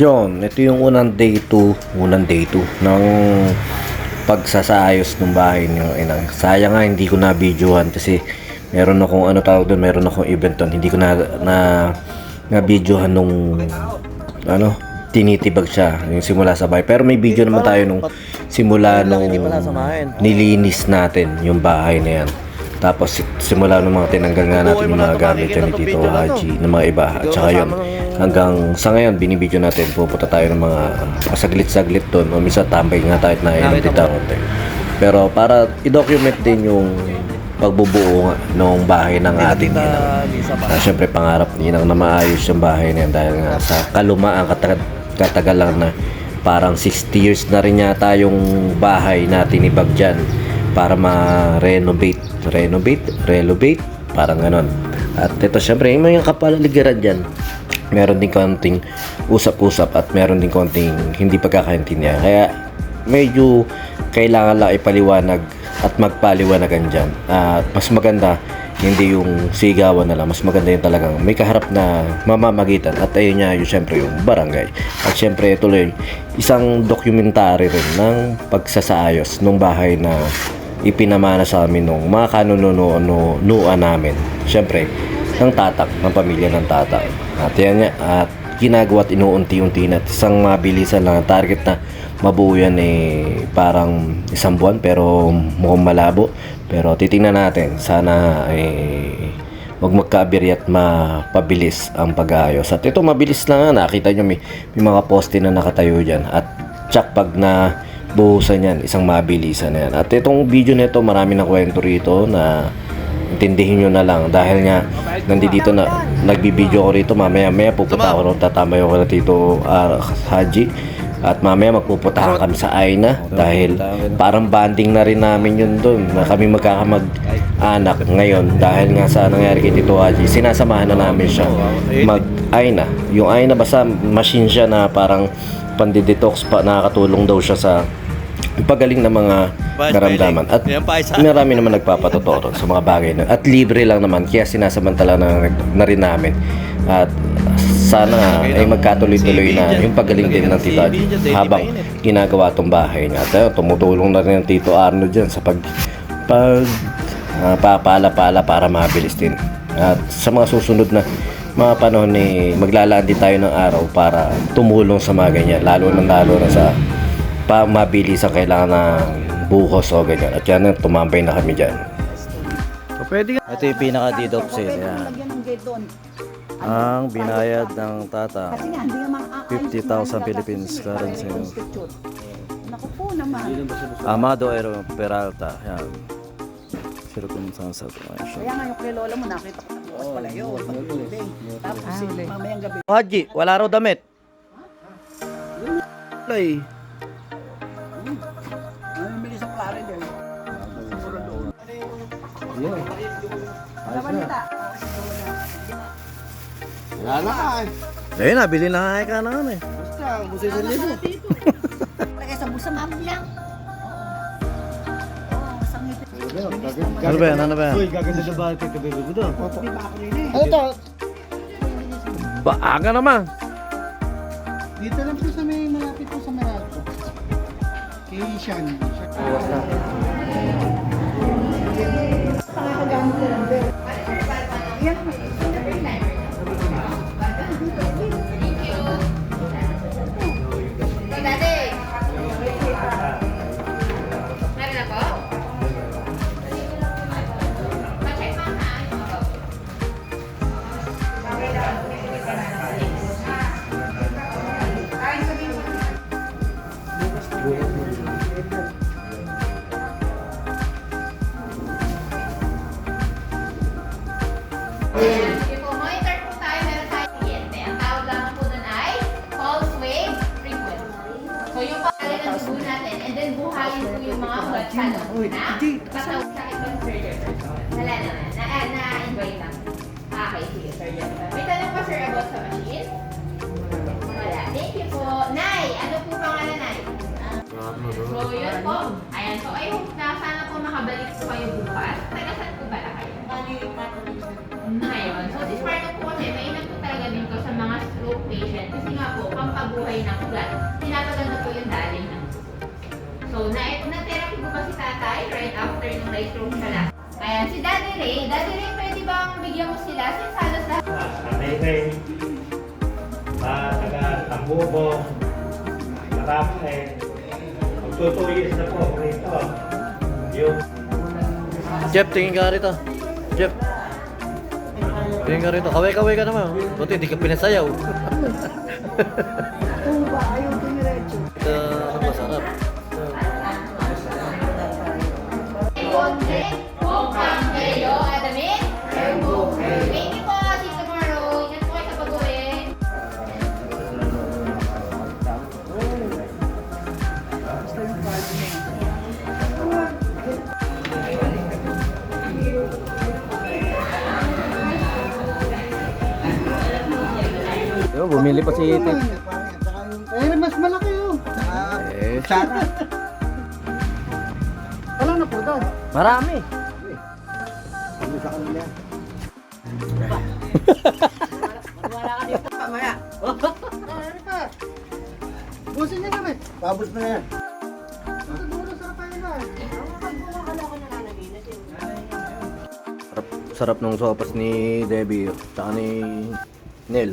Yun, ito yung unang day 2, unang day 2 ng pagsasayos ng bahay niyo. Inang. Sayang nga hindi ko na videohan kasi meron akong ano tawag doon, meron akong event doon. Hindi ko na na na videohan nung ano, tinitibag siya yung simula sa bahay. Pero may video naman tayo nung simula nung nilinis natin yung bahay na yan. Tapos simula nung mga tinanggal nga natin yung mga gamit yan ni Tito Haji ng mga iba. At saka yun, hanggang sa ngayon binibidyo natin, pupunta tayo ng mga pasaglit-saglit doon. O minsan tambay nga tayo at nailang dito konti. Pero para i-document din yung pagbubuo ng bahay ng ating ina. Uh, Siyempre pangarap ni Inang na maayos yung bahay na yan dahil nga sa kalumaan katagal, katagal lang na parang 60 years na rin yata yung bahay na tinibag dyan para ma-renovate renovate, renovate parang ganon at ito syempre yung mga kapaligiran dyan meron din konting usap-usap at meron din konting hindi pagkakaintindihan. Kaya medyo kailangan lang ipaliwanag at magpaliwanagan dyan. At mas maganda hindi yung sigawan na lang. Mas maganda yung talagang may kaharap na mamamagitan. At ayun niya yung syempre yung barangay. At syempre tuloy isang dokumentary rin ng pagsasaayos ng bahay na ipinamana sa amin nung mga kanununuan namin. Syempre ng tatak ng pamilya ng tatak. At yan nga at ginagawa at inuunti-unti na isang mabilisan lang. Ang target na mabuo yan eh parang isang buwan pero mukhang malabo. Pero titingnan natin sana eh wag magkabiri at mapabilis ang pag-aayos. At ito mabilis lang nga nakita nyo may, may mga poste na nakatayo dyan. At tsak pag na buhusan yan isang mabilisan na yan. At itong video nito marami na kwento rito na intindihin nyo na lang dahil nga nandito na nagbibideo ko rito. Mamaya maya pupunta ako ron. Tatambay ako na Tito ah, Haji. At mamaya magpupunta kami sa Aina dahil parang banding na rin namin yun doon na kami magkakamag anak ngayon dahil nga sa nangyari kay Tito Haji sinasamahan na namin siya mag Aina. Yung Aina basta machine siya na parang pandidetox pa nakakatulong daw siya sa pagaling ng mga karamdaman at marami naman nagpapatotoo sa mga bagay na at libre lang naman kaya sinasamantala na, na rin namin. At sana ay magkatuloy-tuloy na yung pagaling din ng Tito habang ginagawa tong bahay niya. At tumutulong na rin ang Tito Arno dyan sa pag pag ah, papala-pala para mabilis din. At sa mga susunod na mga panahon eh, maglalaan din tayo ng araw para tumulong sa mga ganyan lalo na lalo na sa pa mabilis ang kailangan ng buhos o ganyan. At yan, tumambay na kami dyan. So, pwede nga. Ito yung pinaka-deduct sale. Yan. Lagyan ng gate doon. Ang binayad ng tata. Kasi nga, hindi naman aayos 50,000 yung mga Philippines currency. Naku po naman. Amado Aero Peralta. Yan. Sino kung saan sa ito. Kaya nga yung kay Lola mo, nakita ko bukas pala yun. Pag-ibig. Tapos si mamayang gabi. Haji, wala raw damit. Ay. Ay, Ano balita? Wala na eh. Ayun, nabili na nga ka na ano eh. Basta, gusto sa libo. Lagay sa busa ma'am lang. Isang ngipin. Ano ba yan? Ano ba yan? Uy, gaganda na ba ito kabebe mo doon? Eh? Ano to? Baaga naman. Dito lang po sa may malapit po sa Meralco. Kay Sean. Dati. Meron na po? Pa-check mo ha. Sige blood channel na patawag sa akin ng surgeon. Wala naman. Na, ah, na-invite lang. Ah, Okay, sige, surgeon. May tanong pa sir about sa machine? Wala. Thank you po. Nay, ano po pangalan, Nay? So, yun po. Ayan. So, I hope na sana po makabalik po kayo bukas. Taga saan po ba na kayo? Ngayon. So, this part po kasi, mainam po talaga dito sa mga stroke patient kasi nga po, pampabuhay ng ugat. Tinataganda po yung daloy ng. So, na na-therapy po ba si tatay right after nung na-stroke siya lang? Ayan, si Daddy Ray. Daddy Ray, pwede bang bigyan mo sila? Since halos lahat Sanay rin. Mga taga Tambubo, Marami. Magto 2 years na po rito. Yung Jeff, tingin ka rito. Jeff. Tingin ka rito. Kaway-kaway ka naman. Buti, hindi ka pinasayaw. Yo, bumili pa si Iti. Eh, mas malaki yun. Eh, Wala na po daw. marami. Marami pa. Busin niya kami. Babos na yan. Sa. Sarap, sarap ng sopas ni Debbie. Tsaka ni Nel.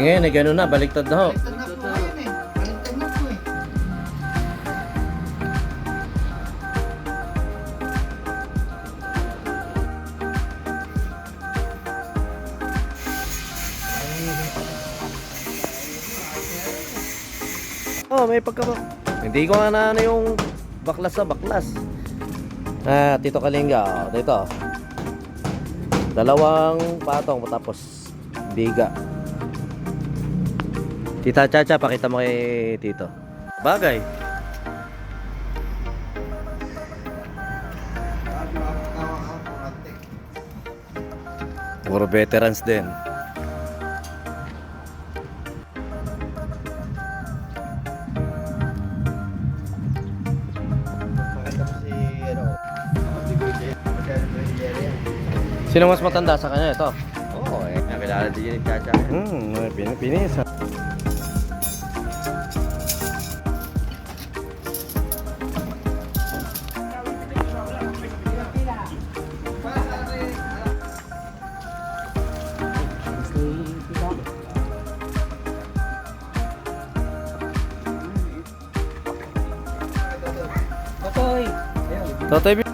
ngayon, eh, gano'n na. Baliktad na ho. Baliktad na po yun eh. Baliktad na po eh. Oh, may pagka Hindi ko nga na ano yung baklas sa baklas. Ah, Tito Kalinga, oh, dito. Dalawang patong tapos biga. Tita Chacha, pakita mo kay Tito. Bagay. Puro veterans din. Sino mas matanda sa kanya ito? Oo, eh. Nakilala din yung Chacha. Hmm, pin Та тобі